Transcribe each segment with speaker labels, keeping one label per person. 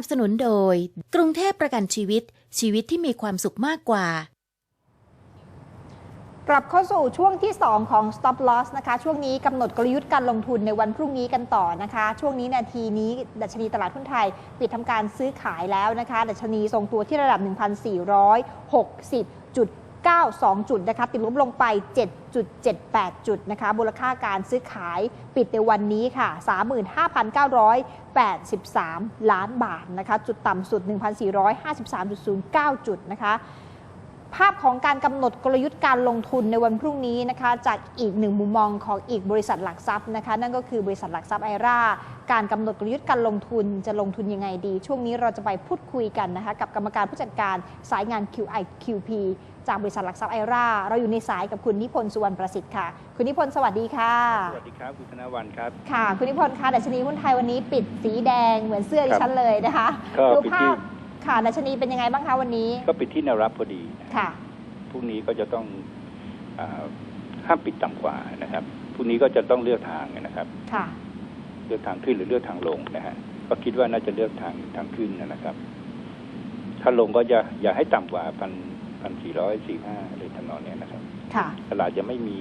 Speaker 1: นับสนุนโดย กรุงเทพประกันชีวิต ชีวิตที่มีความสุขมากกว่า
Speaker 2: กลับเข้าสู่ช่วงที่ 2 ของ stop loss นะคะ ช่วงนี้กำหนดกลยุทธ์การลงทุนในวันพรุ่งนี้กันต่อนะคะ ช่วงนี้นาทีนี้ ดัชนีตลาดหุ้นไทย ปิดทำการซื้อขายแล้วนะคะ ดัชนีทรงตัวที่ระดับ 1,460 จุด 92 จุดนะคะติดลบลงไป 7.78 จุดนะคะมูลค่าการซื้อขายปิดในวันนี้ค่ะ 35,983 ล้านบาทนะคะจุดต่ำสุด 1,453.09 จุดนะคะภาพของการกำหนดกลยุทธ์การลงทุนในวันพรุ่งนี้นะคะจากอีกหนึ่งมุมมองของอีกบริษัทหลักทรัพย์นะคะนั่นก็คือบริษัทหลักทรัพย์ไอราการกำหนดกลยุทธ์การลงทุนจะลงทุนยังไงดี ช่วงนี้เราจะไปพูดคุยกันนะคะกับกรรมการผู้จัดการสายงาน QI QP จากบริษัทหลักทรัพย์ไอราเราอยู่ในสายกับคุณนิพนธ์สุวรรณประสิทธิ์ค่ะ คุณนิพนธ์สวัสดีค่ะ
Speaker 3: สวัสดีครับคุณธนวันครับ
Speaker 2: ค่ะ คุณนิพนธ์คะดัชนีหุ้นไทยวันนี้ปิดสีแดงเหมือนเสื้อดิฉันเลยนะคะ
Speaker 3: ก็
Speaker 2: ดู
Speaker 3: ปิด
Speaker 2: ภา
Speaker 3: ที่
Speaker 2: พค่ะดัชนีเป็นยังไงบ้างคะวันนี้
Speaker 3: ก็ปิดที่แนวรับพอดีนะ
Speaker 2: ค่ะ
Speaker 3: พรุ่งนี้ก็จะต้องอาห้ามปิดต่ำกว่านะครับพรุ่งนี้ก็จะต้องเลือกทางนะครับ
Speaker 2: ค่ะ
Speaker 3: เลือกทางขึ้นหรือเลือกทางลงนะฮะก็คิดว่าน่าจะเลือกทางทางขึ้นนะครับ ถ้าลงก็จะอย่าให้ต่ำกว่าพัน พันสี่ร้อยสี่ห้าเลยทำนองเนี้ยนะครับ
Speaker 2: ค่ะ
Speaker 3: ตลาดจะไม่มี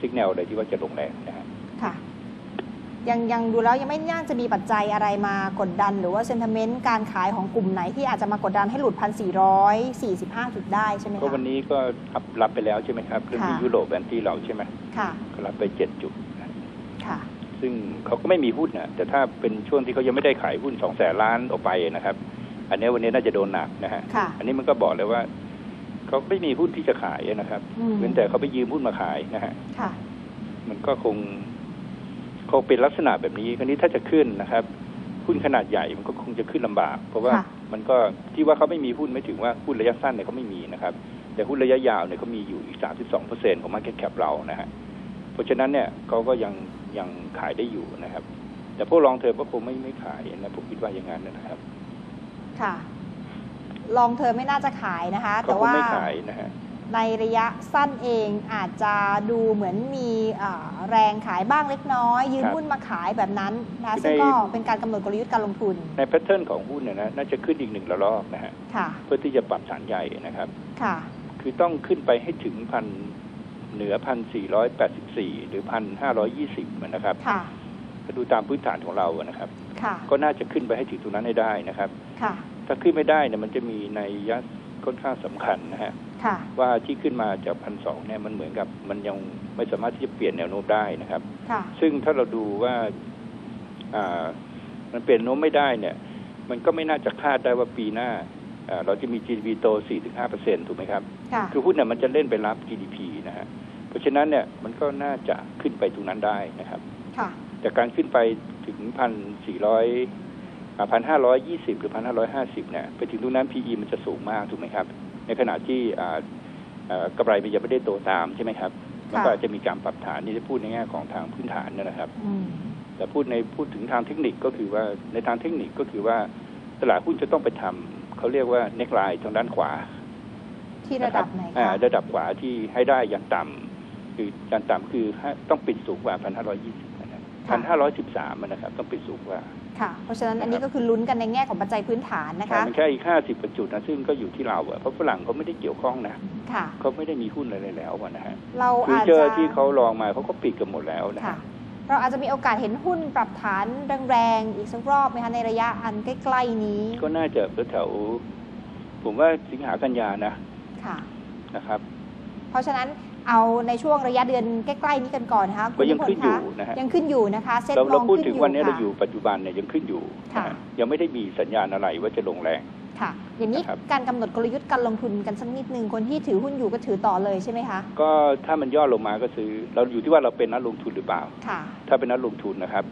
Speaker 3: สัญญาณอะไรที่ว่าจะลงแรงนะฮะ
Speaker 2: ค่ะ ยังยังดูแล้วยังไม่น่าจะมีปัจจัยอะไรมากดดัน หรือว่าเซน t เมนต์การขายของกลุ่มไหนที่อาจจะมากดดันให้หลุด1,445จุดได้ใช่ไหม
Speaker 3: ก็
Speaker 2: คะ
Speaker 3: วันนี้ก็รับรับไปแล้วใช่ไหมครับเรื่องที่
Speaker 2: ค่ะ
Speaker 3: ยุโรปแอนตี้เราใช่ไหม
Speaker 2: ค่ะ
Speaker 3: ก็รับไปเจ็ดจุดนะ
Speaker 2: ค่ะ
Speaker 3: ซึ่งเขาก็ไม่มีหุ้นนะแต่ถ้าเป็นช่วงที่เขายังไม่ได้ขายหุ้นสองแสนล้านออกไปนะครับ อันนี้วันนี้น่าจะโดนหนักนะฮะ
Speaker 2: ค่ะ
Speaker 3: อันนี้มันก็บอกเลยว่า เขาไม่มีหุ้นที่จะขายนะครับ
Speaker 2: อืม
Speaker 3: เว้นแต่เขาไปยืมหุ้นมาขายนะฮะ
Speaker 2: ค่ะ
Speaker 3: มันก็คงคงเป็นลักษณะแบบนี้คราวนี้ถ้าจะขึ้นนะครับหุ้นขนาดใหญ่มันก็คงจะขึ้นลำบาก เพราะว่า
Speaker 2: ค่ะ
Speaker 3: มันก็ที่ว่าเขาไม่มีหุ้นไม่ถึงว่าหุ้นระยะสั้นเนี่ยเขาไม่มีนะครับ แต่หุ้นระยะยาวเนี่ยเขามีอยู่อีก32เปอร์เซ็นของ market cap เรานะฮะเพราะฉะนั้นเนี่ยเขาก็ยังยังขายได้อยู่นะครับ แต่พวกลองเทอมก็คงไม่ไม่ขายนะผมคิดว่าอย่างนั้นนะครับ
Speaker 2: ค่ะ ลองเทอมไม่น่าจะขายนะคะ
Speaker 3: เขา
Speaker 2: แต่
Speaker 3: คง
Speaker 2: ว่า
Speaker 3: ไม่ขายนะฮะ
Speaker 2: ในระยะสั้นเองอาจจะดูเหมือนมีอ่าแรงขายบ้างเล็กน้อย ยืม
Speaker 3: ครับ
Speaker 2: หุ้นมาขายแบบนั้นนะคะ
Speaker 3: ใน
Speaker 2: ซึ่งก็เป็นการกำหนดกลยุทธ์การลงทุน
Speaker 3: ในแพทเทิร์นของหุ้นเนี่ยนะน่าจะขึ้นอีกหนึ่งระลอกนะฮะ
Speaker 2: ค่ะ
Speaker 3: เพื่อที่จะปรับฐานใหญ่นะครับ
Speaker 2: ค่ะ
Speaker 3: คือต้องขึ้นไปให้ถึงพันเหนือพันสี่ร้อยแปดสิบสี่หรือพันห้าร้อยี่สิบนะครับ
Speaker 2: ค่ะ
Speaker 3: ถ้าดูตามพื้นฐานของเราอะนะครับ
Speaker 2: ค่ะ
Speaker 3: ก็น่าจะขึ้นไปให้ถึงตรงนั้นให้ได้นะครับ
Speaker 2: ค่ะ
Speaker 3: ถ้าขึ้นไม่ได้เนี่ยมันจะมีในยยะค่อนข้างสำคัญนะฮะ
Speaker 2: ค่ะ
Speaker 3: ว่าที่ขึ้นมาจากพันสองเนี่ยมันเหมือนกับมันยังไม่สามารถที่จะเปลี่ยนแนวโน้มได้นะครับ
Speaker 2: ค่ะ
Speaker 3: ซึ่งถ้าเราดูว่าอ่ามันเปลี่ยนแนวโน้มไม่ได้เนี่ย มันก็ไม่น่าจะคาดได้ว่าปีหน้าอ่าเราจะมี GDP โต 4-5%ถูกไหมครับ
Speaker 2: ค่ะ
Speaker 3: คือหุ้นเนี่ยมันจะเล่นไปรับ GDP นะฮะ เพราะฉะนั้นเนี่ยมันก็น่าจะขึ้นไปตรงนั้นได้นะครับ
Speaker 2: ค่ะ
Speaker 3: จากการขึ้นไปถึงพันสี่ร้อย พันห้าร้อยยี่สิบหรือพันห้าร้อยห้าสิบเนี่ยไปถึงตรงนั้น PE มันจะสูงมากถูกไหมครับ ในขณะที่อ่าอ่ากำไรมันยังไม่ได้โตตามใช่ไหมครับมันก็อาจจะมีการปรับฐานนี่จะพูดในแง่ของทางพื้นฐานเนยนะครับ
Speaker 2: อืม
Speaker 3: แต่พูดในพูดถึงทางเทคนิคก็คือว่าในทางเทคนิคก็คือว่าตลาดหุ้นจะต้องไปทำเขาเรียกว่าเน็กไลน์ทางด้านขวา
Speaker 2: ที่ระดับไหน
Speaker 3: อ่า
Speaker 2: คะ
Speaker 3: ระดับขวาที่ให้ได้อย่างต่ำคืออย่างต่ำคือให้ต้องปิดสูงกว่าพันห้าร้อยยี่สิบนะครับพันห้าร้อยสิบสามนะครับ ต้องปิดสูงกว่า
Speaker 2: ค่ะ เพราะฉะนั้นอันนี้ก็คือลุ้นกันในแง่ของปัจจัยพื้นฐานนะคะ
Speaker 3: แต่มันแค่อีกห้าสิบจุดนะซึ่งก็อยู่ที่เราอะเพราะฝรั่งเขาไม่ได้เกี่ยวข้องนะ
Speaker 2: ค่ะ
Speaker 3: เขาไม่ได้มีหุ้นอะไรแล้วอะนะฮะ
Speaker 2: เรา
Speaker 3: คือ
Speaker 2: อาจ
Speaker 3: เจอ
Speaker 2: จะ
Speaker 3: ที่เขาลองมาเขาก็ปิดกันหมดแล้วนะ
Speaker 2: ค่ะ
Speaker 3: ฮะ
Speaker 2: เราอาจจะมีโอกาสเห็นหุ้นปรับฐานแรงๆอีกสักรอบไหมคะในระยะอันใกล้ๆนี้
Speaker 3: ก็น่าจะแถวๆผมว่าสิงหากันยานะ
Speaker 2: ค่ะ
Speaker 3: นะครับ
Speaker 2: เพราะฉะนั้น เอาในช่วงระยะเดือนใกล้ๆนี้กันก่อนนะคะ
Speaker 3: ก็ยัง
Speaker 2: คุณ
Speaker 3: ขึ้น
Speaker 2: พล
Speaker 3: อยู่
Speaker 2: คะ
Speaker 3: นะฮะ
Speaker 2: ยังขึ้นอยู่นะคะเซ็ต
Speaker 3: เรา
Speaker 2: ม
Speaker 3: เรา
Speaker 2: อง
Speaker 3: พูด
Speaker 2: ขึ้น
Speaker 3: ถึง
Speaker 2: อยู่
Speaker 3: วันนี้เรา
Speaker 2: ค่ะ
Speaker 3: อยู่ปัจจุบันเนี่ยยังขึ้นอยู่
Speaker 2: ค่ะ
Speaker 3: นะฮะยังไม่ได้มีสัญญาณอะไรว่าจะลงแรง
Speaker 2: ค่ะอย่างนี้
Speaker 3: นะครับ
Speaker 2: การกำหนดกลยุทธ์การลงทุนกันสักนิดนึงคนที่ถือหุ้นอยู่ก็ถือต่อเลยใช่ไหมคะ
Speaker 3: ก็ถ้ามันย่อลงมาก็ซื้อเราอยู่ที่ว่าเราเป็นนักลงทุนหรือเปล่า
Speaker 2: ค่ะ
Speaker 3: ถ้าเป็นนักลงทุนนะครับ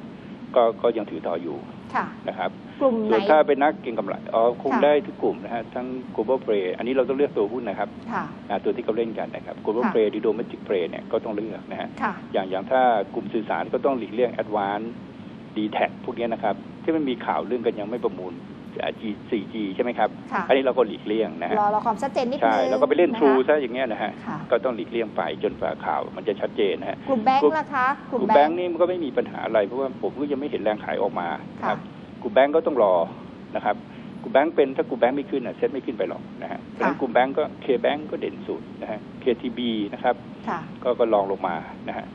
Speaker 3: ก็ก็ยังถือต่ออยู่
Speaker 2: ค่ะ
Speaker 3: นะครับ
Speaker 2: กลุ่มไหน
Speaker 3: ส่วนถ้าเป็นนักเก็งกำไรอ๋อคง
Speaker 2: ค่ะ
Speaker 3: ได้ทุกกลุ่มนะฮะทั้ง global play อันนี้เราต้องเลือกตัวหุ้นนะครับ
Speaker 2: ค่ะ
Speaker 3: อ่าตัวที่เขาเล่นกันนะครับ global
Speaker 2: ค่ะ
Speaker 3: play หรือ domestic play เนี่ยก็ต้องเลือกนะฮะ
Speaker 2: ค่ะ
Speaker 3: อย่างอย่างถ้ากลุ่มสื่อสารก็ต้องหลีกเลี่ยง advance d t a c พวกเนี้ยนะครับ ที่มันมีข่าวเรื่องกันยังไม่ประมูลอ่า G 4G ใช่ไหมครับ
Speaker 2: ค่ะ
Speaker 3: อันนี้เราก็หลีกเลี่ยงนะฮะ
Speaker 2: รอรอความชัดเจนนิดนึง
Speaker 3: ใช่แล้วก็ไปเล่น
Speaker 2: นะคะ
Speaker 3: True ซะอย่างเงี้ยนะฮะ
Speaker 2: ค่ะ
Speaker 3: ก็ต้องหลีกเลี่ยงไปจนกว่าข่าว มันจะชัดเจนนะฮะ
Speaker 2: กลุ่มแบง
Speaker 3: กลุ่
Speaker 2: ค์
Speaker 3: ม
Speaker 2: ล่ะคะก
Speaker 3: ก
Speaker 2: ลุ่ม
Speaker 3: ลุ่ม
Speaker 2: แบ
Speaker 3: แบ
Speaker 2: ง
Speaker 3: ง
Speaker 2: ค์
Speaker 3: ค์นี่มันก็ไม่มีปัญหาอะไรเพราะว่าผมก็ยังไม่เห็นแรงขายออกมานะค
Speaker 2: ค่ะ
Speaker 3: รับกลุ่มแบงค์ก็ต้องรอนะครับกลุ่มแบงก์เป็นถ้ากลุ่มแบงก์ไม่ขึ้นอะเซ็ตไม่ขึ้นไปหรอกนะฮะเพราะฉะนั้นกลุ่มแบงก์ก็เคแบงก์ก็เด่นสุดนะฮะ KTB นะครับ
Speaker 2: ค่ะ
Speaker 3: ก็ก็ลองลงมานะฮะ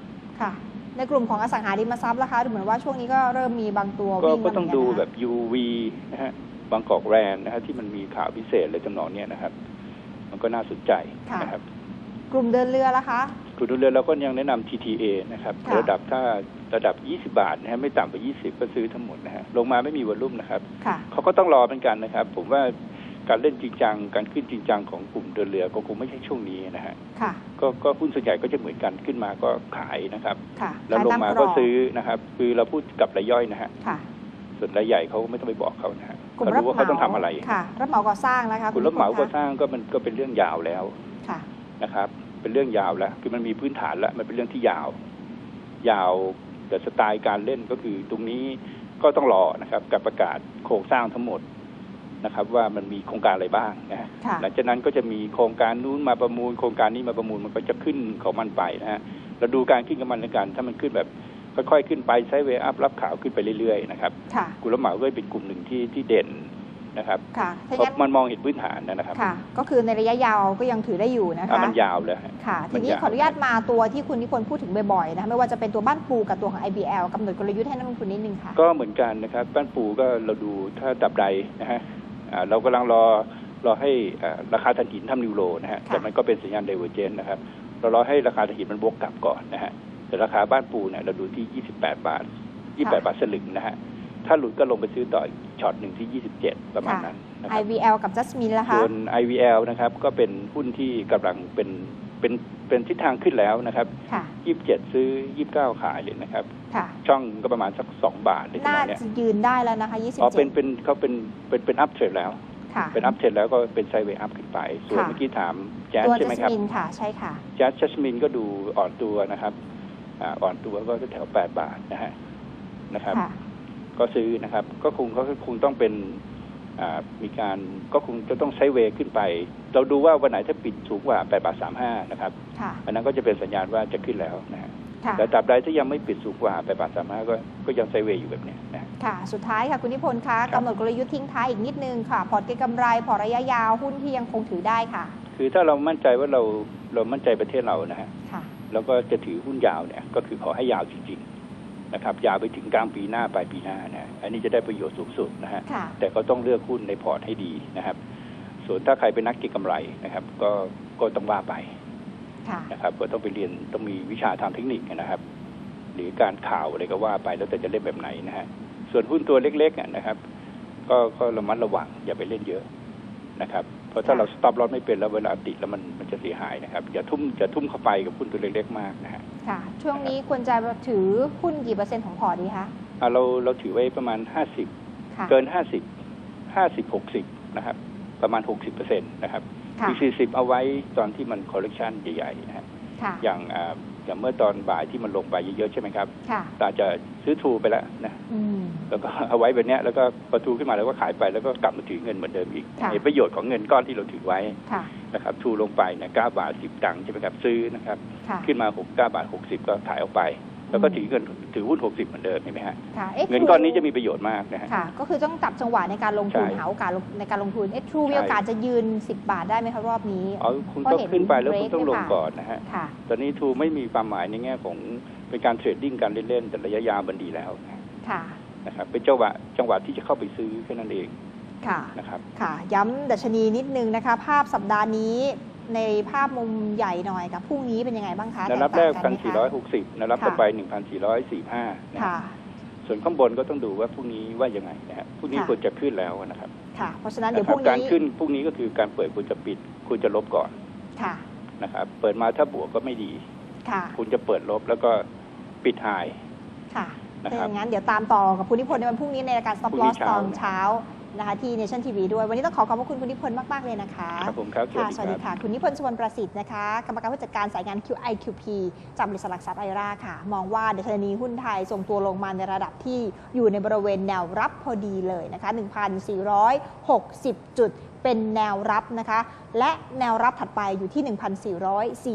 Speaker 2: ค่ะ ในกลุ่มของอสังหาริมทรัพย์ล่ะคะดูเหมือนว่าช่วงนี้ก็เริ่มมีบางตัว
Speaker 3: ก็
Speaker 2: วิ่ง
Speaker 3: ก็
Speaker 2: มาเห
Speaker 3: ต้
Speaker 2: มื
Speaker 3: อ
Speaker 2: องนกัน
Speaker 3: ดู
Speaker 2: นะคะ
Speaker 3: แบบ UV นะฮะบางกอกแรนนะฮะที่มันมีข่าวพิเศษอะไรจำนองเนี้ยนะครับ มันก็น่าสนใจ
Speaker 2: ค่ะ
Speaker 3: นะครับ
Speaker 2: กลุ่มเดินเรือล่ะคะ
Speaker 3: กลุ่มดูเรือเราก็ยังแนะนำ TTA นะครับ
Speaker 2: ค่ะ
Speaker 3: ระดับถ้าระดับ 20 บาทนะฮะไม่ต่ำกว่า 20 ก็ซื้อทั้งหมดนะฮะลงมาไม่มีวอลลุ่มนะครับ
Speaker 2: ค่ะ
Speaker 3: เขาก็ต้องรอเหมือนกันนะครับ ผมว่า การเล่นจริงจังการขึ้นจริงจังของกลุ่มเดินเรือก็คงไม่ใช่ช่วงนี้นะฮะ
Speaker 2: ค่ะ
Speaker 3: ก็ก็หุ้นส่วนใหญ่ก็จะเหมือนกันขึ้นมาก็ขายนะครับ
Speaker 2: ค่ะ
Speaker 3: แล้วลงมา
Speaker 2: ขยต
Speaker 3: ก็
Speaker 2: รบ
Speaker 3: ซื้อนะครับ คือเราพูดกับรายย่อยนะฮะ
Speaker 2: ค่ะ
Speaker 3: ส่วนรายใหญ่เขาไม่ต้องไปบอกเขานะฮะ
Speaker 2: กลุ่ม
Speaker 3: เขา
Speaker 2: รับ
Speaker 3: รู้ว่า
Speaker 2: เห
Speaker 3: เขา
Speaker 2: มา
Speaker 3: ต้องทำอะไร
Speaker 2: ค่ะ รับเหมาก่อสร้างนะคะ
Speaker 3: คุณรับเหมา
Speaker 2: นิพ
Speaker 3: ก็
Speaker 2: นธ์
Speaker 3: สร้างก็มันก็เป็นเรื่องยาวแล้ว
Speaker 2: ค่ะ
Speaker 3: นะครับ เป็นเรื่องยาวแล้วคือมันมีพื้นฐานแล้วมันเป็นเรื่องที่ยาว ยาวแต่สไตล์การเล่นก็คือตรงนี้ก็ต้องรอนะครับการประกาศโครงสร้างทั้งหมด นะครับว่ามันมีโครงการอะไรบ้างนะฮะ
Speaker 2: ค่ะ
Speaker 3: หลังจากนั้นก็จะมีโครงการนู้นมาประมูล โครงการนี้มาประมูลมันก็จะขึ้นของมันไปนะฮะเราดูการขึ้นของมันในการถ้ามันขึ้นแบบค่อยๆขึ้นไปใช้เวอัพรับข่าวขึ้นไปเรื่อยๆนะครับ
Speaker 2: ค่ะ
Speaker 3: กลุ่มรับเหมาก็เป็นกลุ่มหนึ่งที่ที่เด่นนะครับ
Speaker 2: ค่ะถ้า
Speaker 3: เพราะ
Speaker 2: งั้น
Speaker 3: มันมองเห็นพื้นฐานนะครับ
Speaker 2: ค่ะ ก็คือในระยะยาวก็ยังถือได้อยู่นะ
Speaker 3: อะ
Speaker 2: คะ
Speaker 3: มันยาวเลยฮะ
Speaker 2: ค่ะ
Speaker 3: มั
Speaker 2: ที
Speaker 3: น
Speaker 2: นี้
Speaker 3: ยาว
Speaker 2: ขออนุญาตมาตัวที่คุณนิพนธ์พูดถึงบ่อยๆนะคะไม่ว่าจะเป็นตัวบ้านปูกับตัวของ IBL กำหนดกลยุทธ์ให้นักลงทุนนิดนึงค่ะ
Speaker 3: ก็เหมือนกันนะครับ บ้านปูก็เราดูถ้าดับใดนะฮะอ่า เรากำลังรอรอให้อ่าราคาถ่านหินทำนิวโรนะฮะ
Speaker 2: ค่ะ
Speaker 3: แต่มันก็เป็นสัญญาณไดเวอร์เจนนะครับเรารอให้ราคาถ่านหินมันบวกกลับก่อนนะฮะแต่ราคาบ้านปูเนี่ยเราดูที่ 28 บาท 28 บาทสลึงนะฮะถ้าหลุดก็ลงไปซื้อต่ออีกช็อตหนึ่งที่ 27 ประมาณนั้นนะครับ
Speaker 2: IVL กับ Jasmine ล่ะคะ
Speaker 3: ส่วน IVL นะครับก็เป็นหุ้นที่กำลังเป็นเป็น เป็นทิศทางขึ้นแล้วนะครับ
Speaker 2: ค่ะ
Speaker 3: 27ซื้อ29ขายเลยนะครับ
Speaker 2: ค่ะ
Speaker 3: ช่องก็ประมาณสัก2บาทในจังห
Speaker 2: น่าวะ
Speaker 3: เนี้ย
Speaker 2: จะยืนได้แล้วนะคะ
Speaker 3: อ๋อเป็น
Speaker 2: 27
Speaker 3: เป็นเขาเป็นเป็นเป็นอัพเทรดแล้ว
Speaker 2: ค่ะ
Speaker 3: เป็นอัพเทรดแล้วก็เป็นไซด์เวย์อัพขึ้นไป ส่วน
Speaker 2: ค่ะ
Speaker 3: เมื่อกี้ถามแจ๊ส
Speaker 2: ตัว
Speaker 3: ใช่ไหมครับ
Speaker 2: Jasmine ค่ะใช่ค่ะ
Speaker 3: แจ๊สจัสมินก็ดูอ่อนตัวนะครับอ่าอ่อนตัวก็แถว8บาทนะฮะนะครับ
Speaker 2: ค่ะ
Speaker 3: ก็ซื้อนะครับ ก็คงก็คงต้องเป็นอ่า มีการก็คงจะต้องไซด์เวย์ขึ้นไป เราดูว่าวันไหนถ้าปิดสูงกว่า8บาท35 นะครับ
Speaker 2: ค่ะ
Speaker 3: อันนั้นก็จะเป็นสัญญาณว่าจะขึ้นแล้วนะฮะ
Speaker 2: ค่ะ
Speaker 3: แต่ตราบใดที่ยังไม่ปิดสูงกว่า8บาท35 ก็ก็ยังไซด์เวย์อยู่แบบเนี้ยนะ
Speaker 2: ค่ะ สุดท้ายค่ะคุณนิพนธ์คะ
Speaker 3: ครับ
Speaker 2: กำหนดกลยุทธ์ทิ้งท้ายอีกนิดนึงค่ะ พอร์ตเก็งกำไร พอร์ตระยะยาวหุ้นที่ยังคงถือได้ค่ะ
Speaker 3: คือถ้าเรามั่นใจว่าเราเรามั่นใจประเทศเรานะฮะ
Speaker 2: ค่ะ
Speaker 3: แล้วก็จะถือหุ้นยาวเนี่ยก็คือขอให้ยาวจริงๆ นะครับยาวไปถึงกลางปีหน้าปลายปีหน้านะอันนี้จะได้ประโยชน์สูงสุดนะฮะ
Speaker 2: ค่ะ
Speaker 3: แต่ก็ต้องเลือกหุ้นในพอร์ตให้ดีนะครับ ส่วนถ้าใครเป็นนักเก็งกำไรนะครับ ก็ก็ต้องว่าไป
Speaker 2: ค่ะ
Speaker 3: นะครับ ก็ต้องไปเรียนต้องมีวิชาทางเทคนิคนะครับ หรือการข่าวอะไรก็ว่าไปแล้วแต่จะเล่นแบบไหนนะฮะส่วนหุ้นตัวเล็กๆอะนะครับ ก็ก็ระมัดระวังอย่าไปเล่นเยอะนะครับ เพราะถ้า
Speaker 2: ค่ะ
Speaker 3: เราสต็อปลอสไม่เป็นแล้วเวลาติดแล้วมันมันจะเสียหายนะครับอย่าทุ่มอย่าทุ่มเข้าไปกับหุ้นตัวเล็กๆมากนะฮะ
Speaker 2: ค่ะ ช่วงนี้ควรจะถือหุ้นกี่เปอร์เซ็นต์ของพอร์ตดีคะ
Speaker 3: อะเราเราถือไว้ประมาณห้าสิบ
Speaker 2: ค่ะ
Speaker 3: เกินห้าสิบห้าสิบหกสิบนะครับ ประมาณหกสิบเปอร์เซ็นต์นะครับ
Speaker 2: ค่ะ
Speaker 3: อีกสี่สิบเอาไว้ตอนที่มันคอลเลกชันใหญ่ๆนะฮะ
Speaker 2: ค่ะ
Speaker 3: อย่าง อ่าอย่างเมื่อตอนบ่ายที่มันลงไปเยอะๆใช่ไหมครับ
Speaker 2: ค่ะ
Speaker 3: เราจะซื้อทูไปแล้วนะ
Speaker 2: อืม
Speaker 3: แล้วก็เอาไว้แบบเนี้ยแล้วก็ประทูขึ้นมาแล้วก็ขายไปแล้วก็กลับมาถือเงินเหมือนเดิมอีก
Speaker 2: ค่ะ
Speaker 3: ในประโยชน์ของเงินก้อนที่เราถือไว้
Speaker 2: ค่ะ
Speaker 3: นะครับทูลงไปเนี่ยเก้าบาทสิบตังค์ใช่ไหมครับซื้อนะครับ
Speaker 2: ค่ะ
Speaker 3: ขึ้นมาหกเก้าบาทหกสิบก็ขายออกไป แล้วก็
Speaker 2: อืม
Speaker 3: ถือเงินถือหุ้นหกสิบเหมือนเดิมเห็นไหมฮะ
Speaker 2: ค่ะอ๊ะ
Speaker 3: เงินก้อนนี้จะมีประโยชน์มากนะฮะ
Speaker 2: ค่ะ ก็คือต้องจับจังหวะในการลงทุน
Speaker 3: ใช่
Speaker 2: หาโอกาสลงในการลงทุนเอ๊ะทรูมี
Speaker 3: ใช่
Speaker 2: โอกาสจะยืน 10 บาทได้ไหมคะรอบนี้
Speaker 3: อ๋อคุณ
Speaker 2: เพราะ
Speaker 3: ต้อง
Speaker 2: เห็น
Speaker 3: ขึ้นไปแล้ว
Speaker 2: เบร
Speaker 3: คุ
Speaker 2: ก
Speaker 3: ณต้องลง
Speaker 2: ด้วยค่ะ
Speaker 3: ก่อนนะฮะ
Speaker 2: ค่ะ
Speaker 3: ตอนนี้ทูไม่มีความหมายในแง่ของเป็นการเทรดดิ้งการเล่นๆแต่ระยะยาวมันดีแล้ว
Speaker 2: ค่ะ
Speaker 3: นะครับเป็นจังหวะจังหวะที่จะเข้าไปซื้อแค่นั้นเอง
Speaker 2: ค่ะ
Speaker 3: นะครับ
Speaker 2: ค่ะ ย้ำดัชนีนิดนึงนะคะ ภาพสัปดาห์นี้ ในภาพมุมใหญ่หน่อยกับพรุ่งนี้เป็นยังไงบ้างคะ
Speaker 3: แนวรับแรก
Speaker 2: ต
Speaker 3: พัน
Speaker 2: ต่าง
Speaker 3: สี่
Speaker 2: ไหม
Speaker 3: ร้อย
Speaker 2: คะ
Speaker 3: หกสิบแนวรับ
Speaker 2: ค่ะ
Speaker 3: ต่อไปหนึ่งพันสี่ร้อยสี่ห้า
Speaker 2: ค่ะ
Speaker 3: ส่วนข้างบนก็ต้องดูว่าพรุ่งนี้ว่ายังไงนะฮะพรุ่งนี้
Speaker 2: ค่ะ
Speaker 3: ควรจะขึ้นแล้วนะครับ
Speaker 2: ค่ะ เพราะฉะนั้นเดี๋ยว
Speaker 3: นะ
Speaker 2: พ
Speaker 3: ครั
Speaker 2: รุ่
Speaker 3: บ
Speaker 2: ง
Speaker 3: การ
Speaker 2: นี้
Speaker 3: ขึ้นพรุ่งนี้ก็คือการเปิดควรจะปิดควรจะลบก่อน
Speaker 2: ค่ะ
Speaker 3: นะครับ เปิดมาถ้าบวกก็ไม่ดี
Speaker 2: ค่ะ
Speaker 3: คุณจะเปิดลบแล้วก็ปิดหาย
Speaker 2: ค่ะ
Speaker 3: นะ
Speaker 2: ถ้า
Speaker 3: ค
Speaker 2: อ
Speaker 3: รับ
Speaker 2: ย่างนั้นเดี๋ยวตามต่อกับคุณนิพนธ์ในวันพรุ่งนี้ในรายการ Stop
Speaker 3: พรุ่งนี้
Speaker 2: Loss
Speaker 3: เช้า
Speaker 2: ตอนเช้า นะคะที่ Nation TV ด้วยวันนี้ต้องขอขอบพระคุณคุณนิพนธ์มาก ๆ เลยนะคะ
Speaker 3: ครับผมครับ
Speaker 2: ค่ะ
Speaker 3: ส
Speaker 2: ส
Speaker 3: วั
Speaker 2: วั
Speaker 3: ส
Speaker 2: ส
Speaker 3: ดี
Speaker 2: ดี
Speaker 3: ครับ
Speaker 2: ค่ะ คุณนิพนธ์สุวรรณประสิทธิ์นะคะกรรมการผู้จัดการสายงาน QIQP จากบริษัทหลักทรัพย์ไอราค่ะ มองว่าดัชนีหุ้นไทยทรงตัวลงมาในระดับที่อยู่ในบริเวณแนวรับพอดีเลยนะคะ 1,460 จุดเป็นแนวรับนะคะ และแนวรับถัดไปอยู่ที่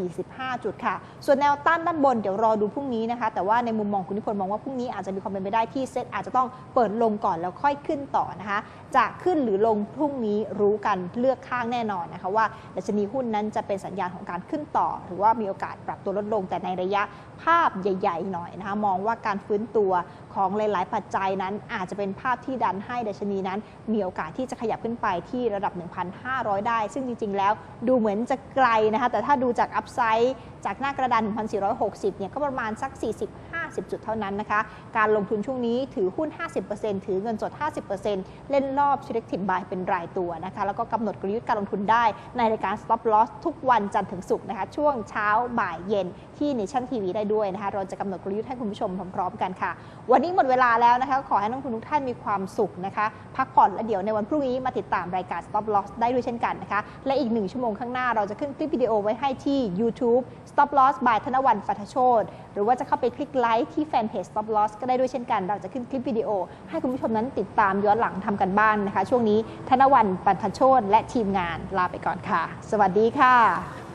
Speaker 2: 1,445 จุดค่ะ ส่วนแนวต้านด้านบนเดี๋ยวรอดูพรุ่งนี้นะคะ แต่ว่าในมุมมองคุณนิพนธ์มองว่าพรุ่งนี้อาจจะมีความเป็นไปได้ที่เซ็ตอาจจะต้องเปิดลงก่อนแล้วค่อยขึ้นต่อนะคะ จะขึ้นหรือลงพรุ่งนี้รู้กันเลือกข้างแน่นอนนะคะว่าดัชนีหุ้นนั้นจะเป็นสัญญาณของการขึ้นต่อ หรือว่ามีโอกาสปรับตัวลดลงแต่ในระยะภาพใหญ่ ๆ หน่อยนะคะมองว่าการฟื้นตัวของหลาย ๆ ปัจจัยนั้นอาจจะเป็นภาพที่ดันให้ดัชนีนั้น มีโอกาสที่จะขยับขึ้นไปที่ระดับ 1,500 ได้ ซึ่งจริงๆ แล้ว ดูเหมือนจะไกลนะคะ แต่ถ้าดูจากอัพไซด์จากหน้ากระดาน 1,460 เนี่ยก็ประมาณสัก 40 50 จุดเท่านั้นนะคะ การลงทุนช่วงนี้ถือหุ้น 50%ถือเงินสด 50%เล่นรอบ selective buy เป็นรายตัวนะคะ แล้วก็กำหนดกลยุทธ์การลงทุนได้ในรายการ stop loss ทุกวันจันทร์ถึงศุกร์นะคะ ช่วงเช้าบ่ายเย็นที่ Nation TV ได้ด้วยนะคะ เราจะกำหนดกลยุทธ์ให้คุณผู้ชมพร้อมๆกันค่ะ วันนี้หมดเวลาแล้วนะคะ ขอให้นักลงทุนทุกท่านมีความสุขนะคะ พักผ่อนและเดี๋ยวในวันพรุ่งนี้มาติดตามรายการ stop loss ได้ด้วยเช่นกันนะคะ และอีกหนึ่งชั่วโมงข้างหน้าเราจะขึ้นคลิปวิดีโอไว้ให้ที่ YouTube stop loss by ธนวันฟัทโชตหรือว่าจะเข้าไปคลิกไลค์ที่แฟนเพจ stop loss ก็ได้ด้วยเช่นกัน เราจะขึ้นคลิปวิดีโอ ให้คุณผู้ชมนั้นติดตามย้อนหลังทำกันบ้านนะคะ ช่วงนี้ธนวันปันทโชตและทีมงานลาไปก่อนค่ะ สวัสดีค่ะ